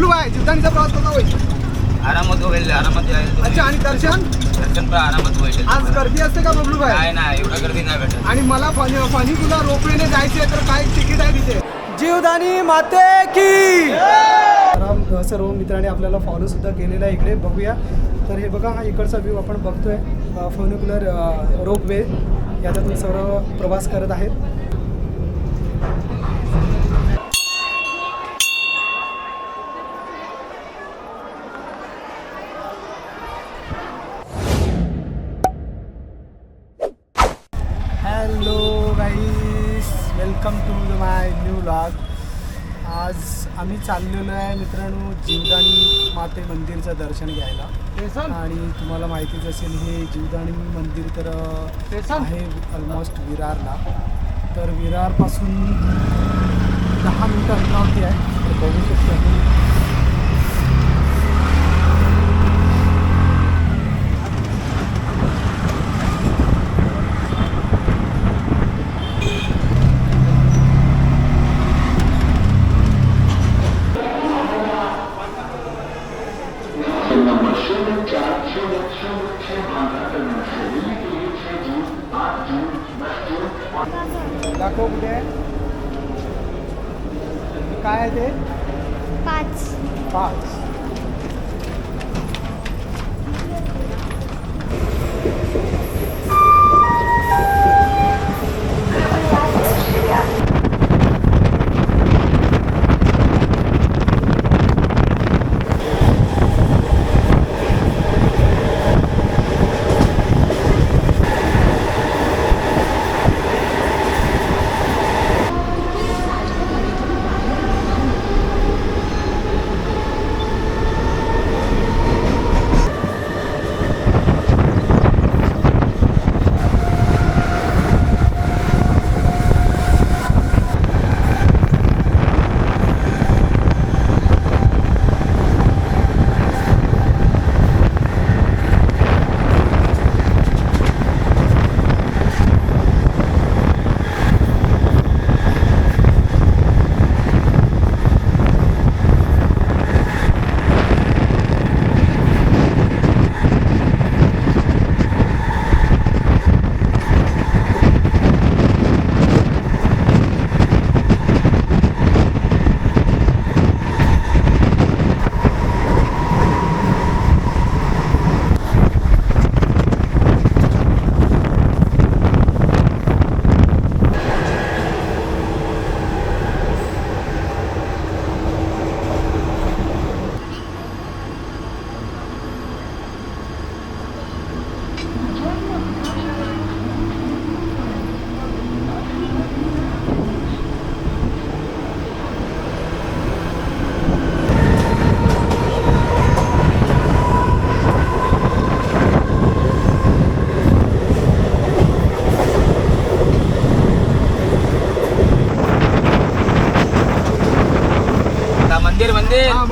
बबलू भाई जीवदानीचा प्रवास कसा होईल? आरामात होईल आरामात. अच्छा आणि दर्शन? दर्शन पण आरामात होईल. आज गर्दी असते का बबलू भाई नाही नाही एवढं गर्दी नाही भेटत. आणि मला फनी फनी तुला रोपवेने जायचे तर काय तिकीट आहे तिथे? जीवदानी माते की! राम सर्व मित्रांनी आपल्याला फॉलो सुद्धा केलेला आहे इकडे. बघूया. तर हे बघा हा इकडचा व्ह्यू आपण बघतोय. फोनिक्युलर रोपवे याच्यातून सर्व प्रवास करत आहेत. आज आम्ही चाललेलो आहे मित्रांनो जीवदानी माते मंदिरचं दर्शन घ्यायला. आणि तुम्हाला माहितीच असेल हे जीवदानी मंदिर तर आहे ऑलमोस्ट विरारला. तर विरारपासून दहा मिनटं अंतरावरती आहे. तर बघू शकतो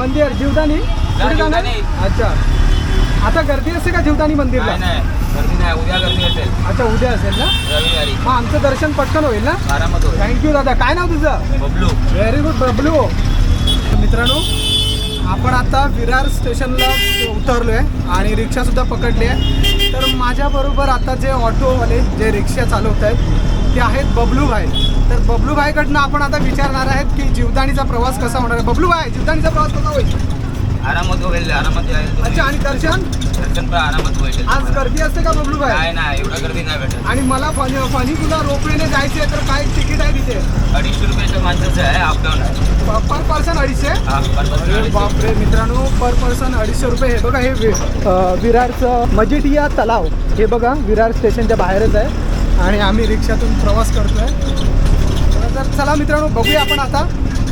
मंदिर जीवदानी? कुठे जाणार? जीवदानी. अच्छा. आता गर्दी असते का जीवदानी मंदिरला? नाही नाही. गर्दी नाही. उद्या गर्दी असेल. अच्छा उद्या असेल ना? रविवारी. मग आमचं दर्शन पटकन होईल ना? आरामात होईल. थँक्यू दादा. काय नाव तुझं? बबलू. Very good Bablu. मित्रांनो आपण आता विरार स्टेशनला उतरलो आहे आणि रिक्षासुद्धा पकडली आहे तर माझ्याबरोबर आता जे ऑटोवाले जे रिक्षा चालवत आहेत ते आहेत बबलू भाई. तर बबलू भाईकडनं आपण आता विचारणार आहेत की जीवदानीचा प्रवास कसा होणार आहे? बबलू भाई जीवदानीचा प्रवास कसा होईल? आरामात होईल आरामात यायला. अच्छा आणि दर्शन दर्शन? पण आरामात होईल. आज गर्दी असते का बबलू भाई नाही नाही एवढं गर्दी नाही भेटत. आणि मला फनी फनी तुला रोपवेने जायचे तर काय तिकीट आहे तिथे? अडीचशे रुपयाचं माणसाचं आहे अप डाऊन आहे. पर पर्सन अडीचशे? हा. बापरे मित्रांनो पर पर्सन अडीचशे रुपये. हे बघा हे विरारचं मजिटिया तलाव. हे बघा विरार स्टेशनच्या बाहेरच आहे. आणि आम्ही रिक्षातून प्रवास करतोय. तर चला मित्रांनो बघूया आपण आता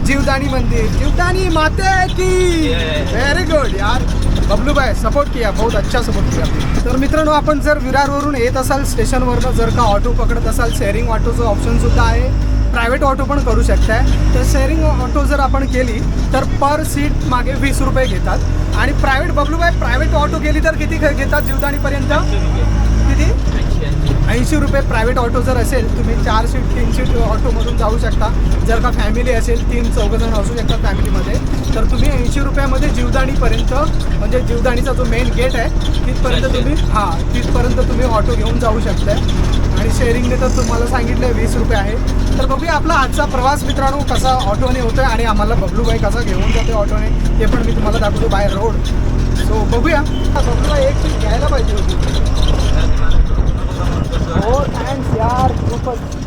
जीवदानी मंदिर. जीवदानी माते की. व्हेरी गुड यार. बबलू भाई सपोर्ट किया बहुत अच्छा सपोर्ट किया. तर मित्रांनो आपण जर विरारवरून येत असाल स्टेशनवरनं जर का ऑटो पकडत असाल शेअरिंग ऑटोचं ऑप्शन सुद्धा आहे. प्रायव्हेट ऑटो पण करू शकताय. तर शेअरिंग ऑटो जर आपण केली तर पर सीट मागे वीस रुपये घेतात. आणि प्रायव्हेट बबलू भाई प्रायव्हेट ऑटो केली तर किती घेतात जीवदानीपर्यंत? ऐंशी, रुपये प्रायव्हेट ऑटो जर असेल तुम्ही चार सीट तीन सीट ऑटोमधून जाऊ शकता. जर का फॅमिली असेल तीन चौघजण असू शकतात फॅमिलीमध्ये तर तुम्ही ऐंशी रुपयामध्ये जीवदाणीपर्यंत म्हणजे जीवदाणीचा जो मेन गेट आहे तिथपर्यंत तुम्ही हां तिथपर्यंत तुम्ही ऑटो घेऊन जाऊ शकताय. आणि शेअरिंगने तर तुम्हाला सांगितलं वीस रुपये आहे. तर बघूया आपला आजचा प्रवास मित्रांनो कसा ऑटोने होतोय आणि आम्हाला बबलूबाई कसा घेऊन जाते ऑटोने ते पण मी तुम्हाला दाखवतो बाय रोड सो बघूया. बबलूबाई एक सीट घ्यायला पाहिजे होती. हो थँक्स यार खूपच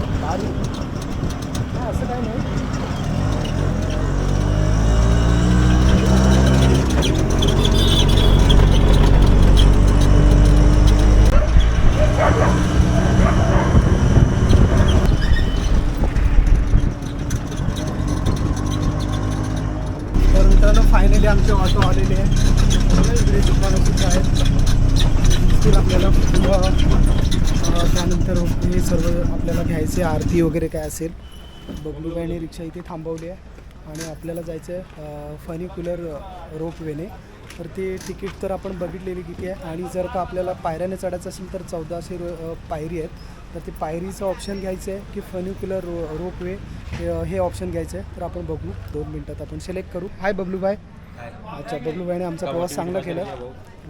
आपल्याला आरती वगैरे काय असेल बबलूबाईने रिक्षा इथे थांबवली आहे. आणि आपल्याला जायचं आहे फनिक्युलर रोपवेने तर ते तिकीट तर आपण बघितलेली किती आहे. आणि जर का आपल्याला पायऱ्याने चढायचं असेल तर चौदाशे रो पायरी आहेत. तर ते पायरीचं ऑप्शन घ्यायचं आहे की फनिक्युलर रो रोपवे हे- हे ऑप्शन घ्यायचं आहे. तर आपण बघू दोन मिनटात आपण सिलेक्ट करू. हाय बबलूबाई अच्छा बबलूबाईने आमचा प्रवास चांगला केला.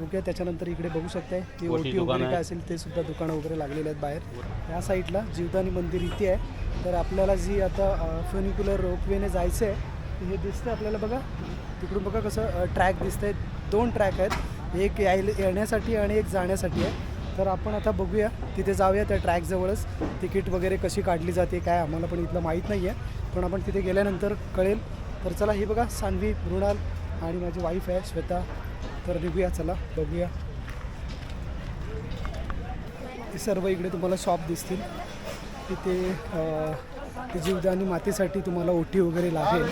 ओके त्याच्यानंतर इकडे बघू शकताय की ओटी वगैरे काय असेल ते सुद्धा दुकानं वगैरे लागलेले आहेत बाहेर. या साईडला जीवदानी मंदिर इथे आहे. तर आपल्याला जी आता फनिक्युलर रोपवेने जायचं आहे हे दिसतं आपल्याला बघा. तिकडून बघा कसं ट्रॅक दिसत आहेत दोन ट्रॅक आहेत. एक यायला येण्यासाठी आणि एक जाण्यासाठी आहे. तर आपण आता बघूया. तिथे जाऊया त्या ट्रॅकजवळच तिकीट वगैरे कशी काढली जाते काय आम्हाला पण इथलं माहीत नाही आहे पण आपण तिथे गेल्यानंतर कळेल. तर चला हे बघा सान्वी मृणाल आणि माझी वाईफ आहे श्वेता. तर निघूया चला बघूया. सर्व इकडे तुम्हाला शॉप दिसतील. तिथे जीवदानी मातीसाठी तुम्हाला ओटी वगैरे लागेल.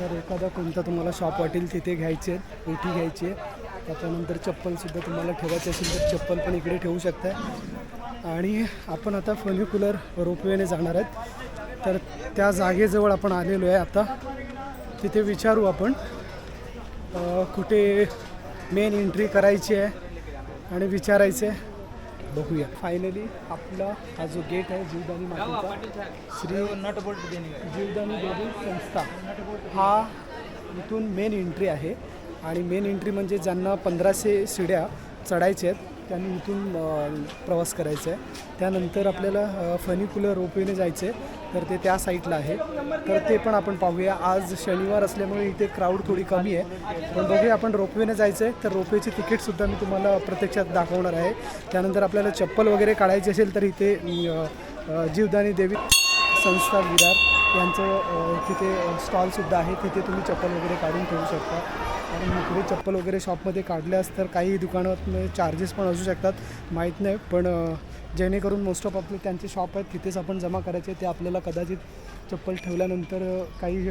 तर एखादा कोणता तुम्हाला शॉप वाटेल तिथे घ्यायचे ओटी घ्यायची आहे त्याच्यानंतर चप्पलसुद्धा तुम्हाला ठेवायची असेल तर चप्पल पण इकडे ठेवू शकताय. आणि आपण आता फनिक्युलर रोपवेने जाणार आहेत. तर त्या जागेजवळ आपण आलेलो आहे आता. तिथे विचारू आपण. कुठे मेन एंट्री करायची आहे आणि विचारायचं आहे. बघूया. फायनली आपला हा जो गेट आहे जीवदानी मातेचा श्री जीवदानी देवी संस्था हा इथून मेन एंट्री आहे. आणि मेन एंट्री म्हणजे ज्यांना पंधराशे शिड्या चढायच्या आहेत त्यांनी इथून प्रवास करायचा आहे त्यानंतर आपल्याला अ, फनिक्युलर रोपवेने जायचं आहे तर ते त्या साईडला आहे. तर ते पण आपण पाहूया. आज शनिवार असल्यामुळे इथे क्राऊड थोडी कमी आहे. पण बघूया आपण रोपवेने जायचं आहे तर रोपवेची तिकीटसुद्धा मी तुम्हाला प्रत्यक्षात दाखवणार आहे. त्यानंतर आपल्याला चप्पल वगैरे काढायची असेल तर इथे जीवदानी देवी संस्था विरार यांचं तिथे स्टॉलसुद्धा आहे. तिथे तुम्ही चप्पल वगैरे काढून ठेवू शकता. कारण इकडे चप्पल वगैरे शॉपमध्ये काढल्यास तर काही दुकानात चार्जेस पण असू शकतात माहीत नाही. पण जेणेकरून मोस्ट ऑफ आपले त्यांचे शॉप आहेत तिथेच आपण जमा करायचे. ते आपल्याला कदाचित चप्पल ठेवल्यानंतर काही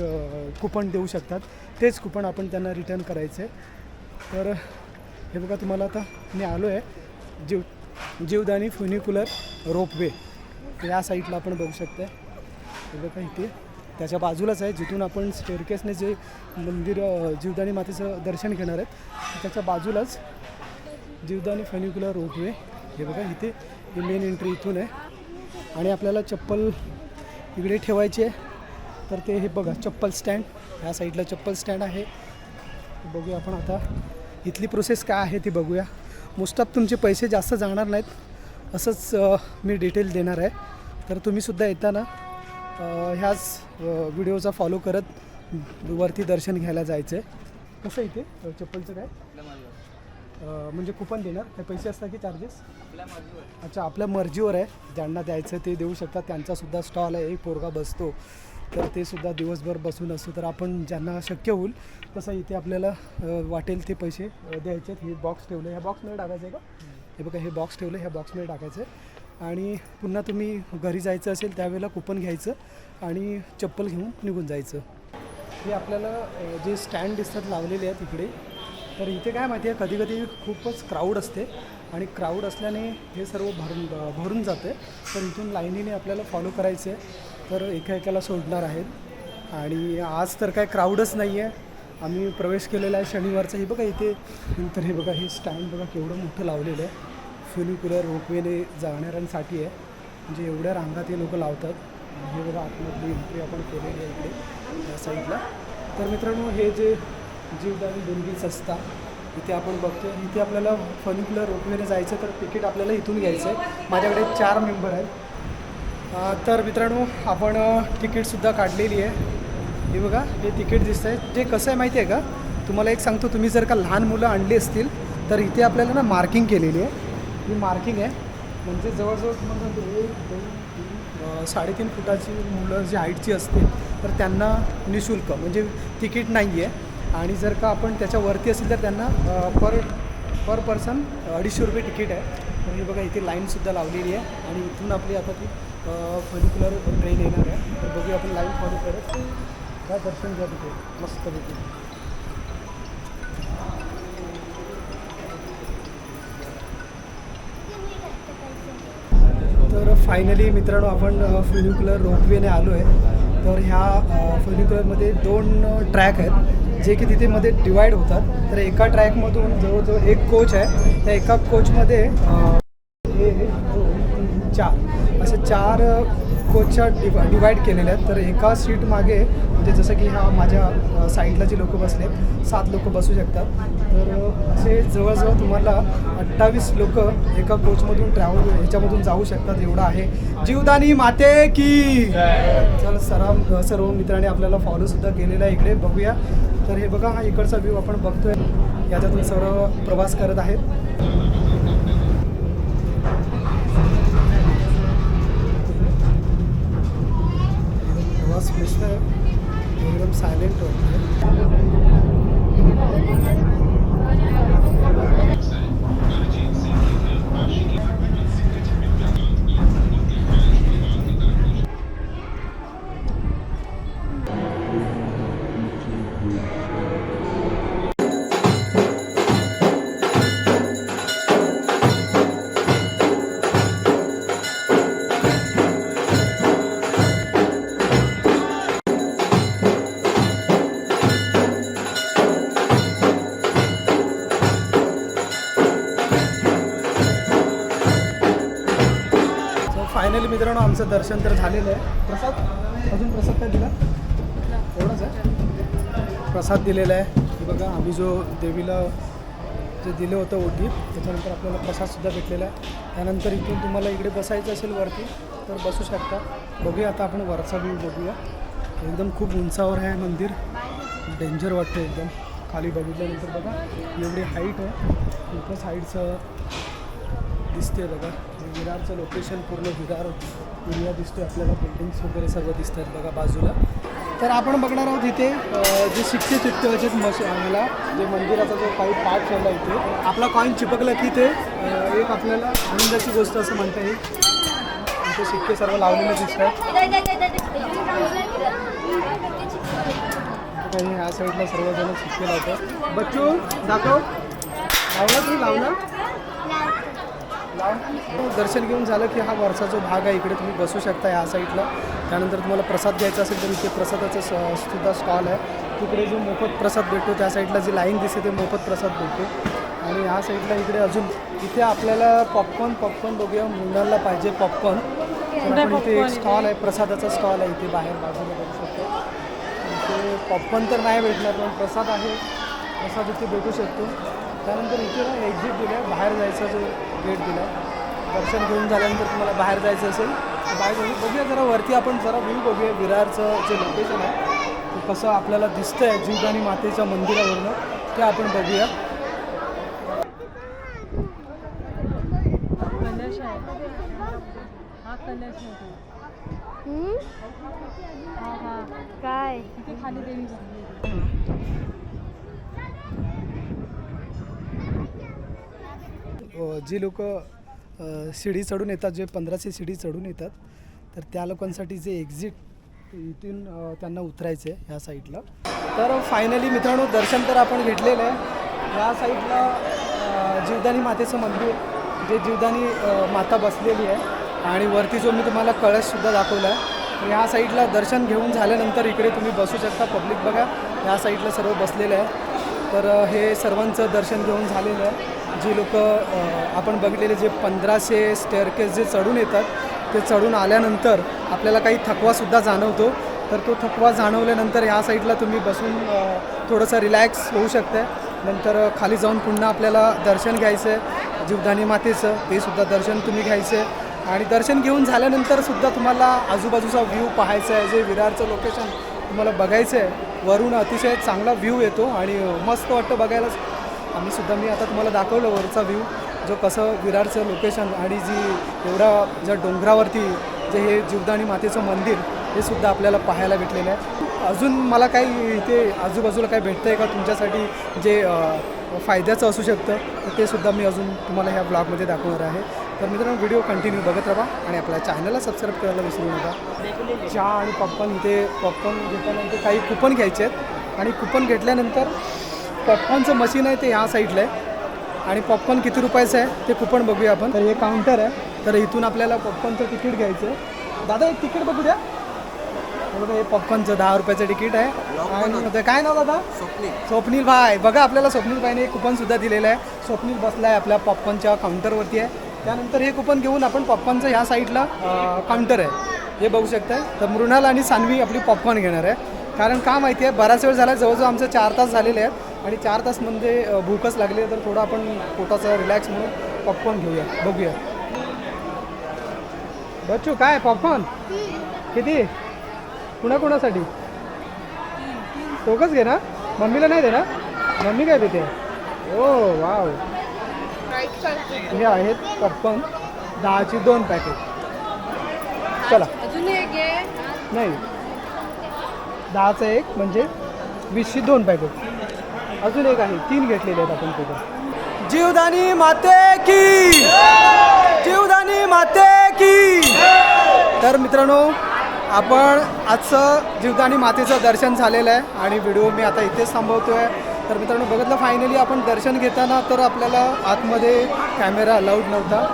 कुपन देऊ शकतात. तेच कुपन आपण त्यांना रिटर्न करायचे. तर हे बघा तुम्हाला आता मी आलो आहे जीव जीवदानी फ्युनिक्युलर रोपवे. या साईडला आपण बघू शकता हे बघा इथे. त्याच्या बाजूलाच आहे जिथून आपण स्टेअरकेसने जे मंदिर जीवदानी मातेचं दर्शन घेणार आहेत त्याच्या बाजूलाच जीवदानी फेन्युक्युलर रोपवे हे बघा इथे ही मेन एंट्री इथून आहे. आणि आपल्याला चप्पल इकडे ठेवायची आहे. तर ते हे बघा चप्पल स्टँड ह्या साईडला चप्पल स्टँड आहे. बघूया आपण आता इथली प्रोसेस काय आहे ती बघूया. मोस्ट ऑफ तुमचे पैसे जास्त जाणार नाहीत. असंच मी डिटेल देणार आहे. तर तुम्हीसुद्धा येताना ह्याच व्हिडिओचा फॉलो करत वरती दर्शन घ्यायला जायचं आहे कसं इथे चप्पलचं काय? म्हणजे कुपन देणार? काय पैसे असतात की चार्जेस अच्छा आपल्या मर्जीवर आहे. ज्यांना द्यायचं ते देऊ शकतात. त्यांचासुद्धा स्टॉल आहे. एक पोरगा बसतो. तर ते सुद्धा दिवसभर बसून असतो. तर आपण ज्यांना शक्य होईल तसं इथे आपल्याला वाटेल ते पैसे द्यायचे आहेत हे बॉक्स ठेवलं ह्या बॉक्समध्ये टाकायचं आहे का? हे बघा हे बॉक्स ठेवलं ह्या बॉक्समध्ये टाकायचं आहे आणि पुन्हा तुम्ही घरी जायचं असेल त्यावेळेला कुपन घ्यायचं आणि चप्पल घेऊन निघून जायचं. हे आपल्याला जे स्टँड दिसतात लावलेले आहेत इकडे तर इथे काय माहिती आहे कधी कधी खूपच क्राऊड असते आणि क्राऊड असल्याने हे सर्व भरून भरून जाते. तर इथून लाईनीने आपल्याला फॉलो करायचं आहे तर एका एकाला सोडणार आहेत. आणि आज तर काय क्राऊडच नाही आहे आम्ही प्रवेश केलेला आहे शनिवारचा. हे बघा इथे नंतर हे बघा हे स्टँड बघा केवढं मोठं लावलेलं आहे. फ्युनिक्युलर रोपवेने जाणाऱ्यांसाठी आहे. म्हणजे एवढ्या रांगात ते लोक लावतात. हे बघा आतमधली एंट्री आपण केलेली आहे इकडे या साईडला तर मित्रांनो हे जे जीवदानी डोंगरी संस्था इथे आपण बघतो इथे आपल्याला फनिक्युलर रोपवेने जायचं तर तिकीट आपल्याला इथून घ्यायचं आहे माझ्याकडे चार मेंबर आहेत. तर मित्रांनो आपण तिकीटसुद्धा काढलेली आहे. हे बघा हे तिकीट दिसत आहे जे कसं आहे माहिती आहे का? तुम्हाला एक सांगतो तुम्ही जर का लहान मुलं आणली असतील तर इथे आपल्याला ना मार्किंग केलेली आहे. ही मार्किंग आहे. म्हणजे जवळजवळ तुम्हाला सांगतो एक दोन तीन साडेतीन फुटाची मुलं जी हाईटची असते तर त्यांना निशुल्क म्हणजे तिकीट नाही आहे आणि जर का आपण त्याच्यावरती असेल तर त्यांना पर पर पर्सन अडीचशे रुपये तिकीट आहे. तर हे बघा इथे लाईनसुद्धा लावलेली आहे. आणि इथून आपली आता ती फर्निक्युलर ट्रेन येणार आहे. तर बघूया आपण लाईन फॉलो करत. काय दर्शन घ्या तिथे? मस्त फायनली मित्रांनो आपण फ्युनिक्युलर रोपवेने आलो आहे तर ह्या फ्युनिक्युलरमध्ये दोन ट्रॅक आहेत जे की तिथे मध्ये डिवाईड होतात. तर एका ट्रॅकमधून जवळजवळ एक कोच आहे. त्या एका कोचमध्ये हे दोन चार. असे चार कोचच्या डिवा डिवाईड केलेल्या आहेत. तर एका सीट मागे म्हणजे जसं की ह्या माझ्या साईडला जे लोक बसले सात लोक बसू शकतात. तर असे जवळजवळ तुम्हाला अठ्ठावीस लोक एका कोचमधून ट्रॅव्हल ह्याच्यामधून जाऊ शकतात. एवढं आहे. जीवदानी माते की. चल सरा सर्व मित्रांनी आपल्याला फॉलोसुद्धा केलेला आहे. इकडे बघूया. तर हे बघा हा इकडचा व्ह्यू आपण बघतोय. याच्यातून सर्व प्रवास करत आहेत. प्रवास मस्त एकदम सायलेंट होते. फायनली आमचं दर्शन तर झालेलं आहे. प्रसाद? अजून प्रसाद काय दिला? एवढंच आहे? प्रसाद दिलेला आहे. बघा आम्ही जो देवीला जे दिलं होतं ओटी त्याच्यानंतर आपल्याला प्रसादसुद्धा भेटलेला आहे. त्यानंतर इथून तुम्हाला इकडे बसायचं असेल वरती तर बसू शकता. बघूया आता आपण वरचा व्ह्यू बघूया. एकदम खूप उंचावर आहे मंदिर. डेंजर वाटतं एकदम. खाली बघितल्यानंतर बघा एवढी हाईट आहे. खूपच हाईटचं दिसते बघा. विरारचं लोकेशन पूर्ण विरार एरिया दिसतोय आपल्याला बिल्डिंग्स वगैरे सर्व दिसत आहेत बघा बाजूला. तर आपण बघणार आहोत इथे जे शिक्के चिटके आहेत मश आम्हाला जे मंदिराचा जो काही पार्ट ठेवला इथे आपला कॉईन चिपकला की ते एक आपल्याला आनंदाची गोष्ट असं म्हणता येईल. इथे शिक्के सर्व लावलेले दिसत आहेत काही ह्या साईडला सर्वजण शिक्के लावतात. बच्चू दाखव. लावला तुम्ही लावला? दर्शन घेऊन झालं की हा वरचा जो भाग आहे इकडे तुम्ही बसू शकता या साईडला. त्यानंतर तुम्हाला प्रसाद घ्यायचा असेल तर इथे प्रसादाचा सुद्धा स्टॉल आहे. तिकडे जो मोफत प्रसाद भेटतो त्या साईडला जी लाईन दिसते ते मोफत प्रसाद भेटतो. आणि ह्या साईडला इकडे अजून इथे आपल्याला पॉपकॉर्न पॉपकॉर्न बघूया मुलांना पाहिजे पॉपकॉर्न इथे एक स्टॉल आहे प्रसादाचा स्टॉल आहे इथे बाहेर बाजूला बघू शकतो. इथे पॉपकॉर्न तर नाही भेटणार पण प्रसाद आहे. प्रसाद इथे भेटू शकतो. त्यानंतर इथे ना एक्झिट दिलं आहे बाहेर जायचा जो गेट दिला आहे दर्शन घेऊन झाल्यानंतर तुम्हाला बाहेर जायचं असेल तर बाहेर जाऊ बघूया जरा वरती आपण जरा व्ह्यू बघूया विरारचं जे लोकेशन आहे ते कसं आपल्याला दिसतंय जीवदानी मातेच्या मंदिरावरनं ते आपण बघूया. कलश आहे हा कलश आहे? हा हा. काय? तिथे खाली देवी बसली आहे. अ, जी लोक शिडी चढून येतात जे पंधराशे शिडी चढून येतात तर त्या लोकांसाठी जे एक्झिट इथून त्यांना उतरायचं आहे ह्या साईडला तर फायनली मित्रांनो दर्शन तर आपण घेतलेलं आहे. ह्या साईडला जीवदानी मातेचं मंदिर जे जीवदानी माता बसलेली आहे. आणि वरती जो मी तुम्हाला कळससुद्धा दाखवला आहे ह्या साईडला दर्शन घेऊन झाल्यानंतर इकडे तुम्ही बसू शकता पब्लिक बघा. ह्या साईडला सर्व बसलेलं आहे. तर हे सर्वांचं दर्शन घेऊन झालेलं आहे. जी लोक आपण बघितलेले जे पंधराशे स्टेअरकेस जे चढून येतात ते चढून आल्यानंतर आपल्याला काही थकवासुद्धा जाणवतो. तर तो थकवा जाणवल्यानंतर ह्या साईडला तुम्ही बसून थोडंसं रिलॅक्स होऊ शकते नंतर खाली जाऊन पुन्हा आपल्याला दर्शन घ्यायचं आहे जीवधानी मातेचं ते सुद्धा दर्शन तुम्ही घ्यायचं आहे आणि दर्शन घेऊन झाल्यानंतर सुद्धा तुम्हाला आजूबाजूचा व्ह्यू पाहायचा आहे जे विरारचं लोकेशन तुम्हाला बघायचं आहे वरून अतिशय चांगला व्ह्यू येतो आणि मस्त वाटतं बघायला. आम्ही सुद्धा मी आता तुम्हाला दाखवलं वरचा व्ह्यू जो कसं विरारचं लोकेशन आणि जी एवढा ज्या डोंगरावरती जे हे जीवदाणी मातेचं मंदिर हे सुद्धा आपल्याला पाहायला भेटलेलं आहे. अजून मला काही इथे आजूबाजूला काही भेटतं आहे का तुमच्यासाठी? जे फायद्याचं असू शकतं तर ते सुद्धा मी अजून तुम्हाला ह्या ब्लॉगमध्ये दाखवणार आहे. तर मित्रांनो व्हिडिओ कंटिन्यू बघत राहा आणि आपल्या चॅनलला सबस्क्राईब करायला विसरू नका. चहा आणि पॉपकॉर्न इथे पॉपकॉर्न घेतानंतर काही कुपन घ्यायचे आहेत. आणि कुपन घेतल्यानंतर पॉपकॉर्नचं मशीन आहे ते ह्या साईडला आहे. आणि पॉपकॉर्न किती रुपयाचं आहे ते कुपन बघूया आपण. तर हे काउंटर आहे. तर इथून आपल्याला पॉपकॉर्नचं तिकीट घ्यायचं आहे. दादा एक तिकीट बघू द्या. हे बघा हे पॉपकॉर्नचं दहा रुपयाचं तिकीट आहे. आणि ते काय नाव दादा? स्वप्नील. भाई. बघा आपल्याला स्वप्नील भाईने एक कुपन सुद्धा दिलेलं आहे. स्वप्नील बसला आहे आपल्या पॉपकॉर्नच्या काउंटरवरती आहे. त्यानंतर हे कुपन घेऊन आपण पॉपकॉर्नचं ह्या साईडला काउंटर आहे. हे बघू शकताय. तर मृणाल आणि सान्वी आपली पॉपकॉर्न घेणार आहे. कारण का माहिती आहे? बराच वेळ झाला जवळजवळ आमचे चार तास झालेले आहेत. आणि चार तास म्हणजे भूकच लागली तर थोडं आपण पोटाचा रिलॅक्स म्हणून पॉपकॉर्न घेऊया बघूया. बच्चू काय पॉपकॉर्न किती? कुणाकुणासाठी? दोघंच घे ना. मम्मीला नाही दे ना. मम्मी काय देते? Oh wow. हे आहेत पॉपकॉर्न दहाची दोन पॅकेट चला. नाही. दहाचं एक म्हणजे वीसशे दोन पॅकेट अजून एक आहे तीन घेतलेले आहेत आपण तिथे. जीवदानी माते की जीवदानी माते की. तर मित्रांनो आपण आजचं जीवदानी मातेचं दर्शन झालेलं आहे आणि व्हिडिओ मी आता इथेच थांबवतो आहे तर मित्रांनो बघितलं फायनली आपण दर्शन घेताना तर आपल्याला आतमध्ये कॅमेरा अलाउड नव्हता.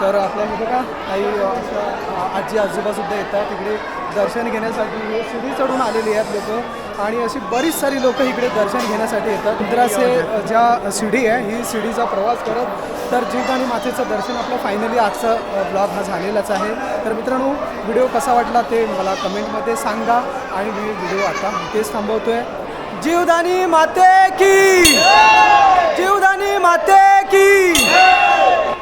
तर आपल्याला का काही असं आ- आजी आजोबासुद्धा येतात. तिकडे दर्शन घेण्यासाठी हे शिडी चढून आलेली आहेत लोक. आणि अशी बरीच सारी लोक इकडे दर्शन घेण्यासाठी येतात. मंदिराचे ज्या शिडी आहे ही शिडीचा प्रवास करत तर जीवदानी मातेचं दर्शन आपलं फायनली आजचा ब्लॉग हा झालेलाच आहे. तर मित्रांनो व्हिडिओ कसा वाटला ते मला कमेंटमध्ये सांगा. आणि मी व्हिडिओ आता थांबवतो थांबवतोय. जीवदानी माते की! जीवदानी माते की!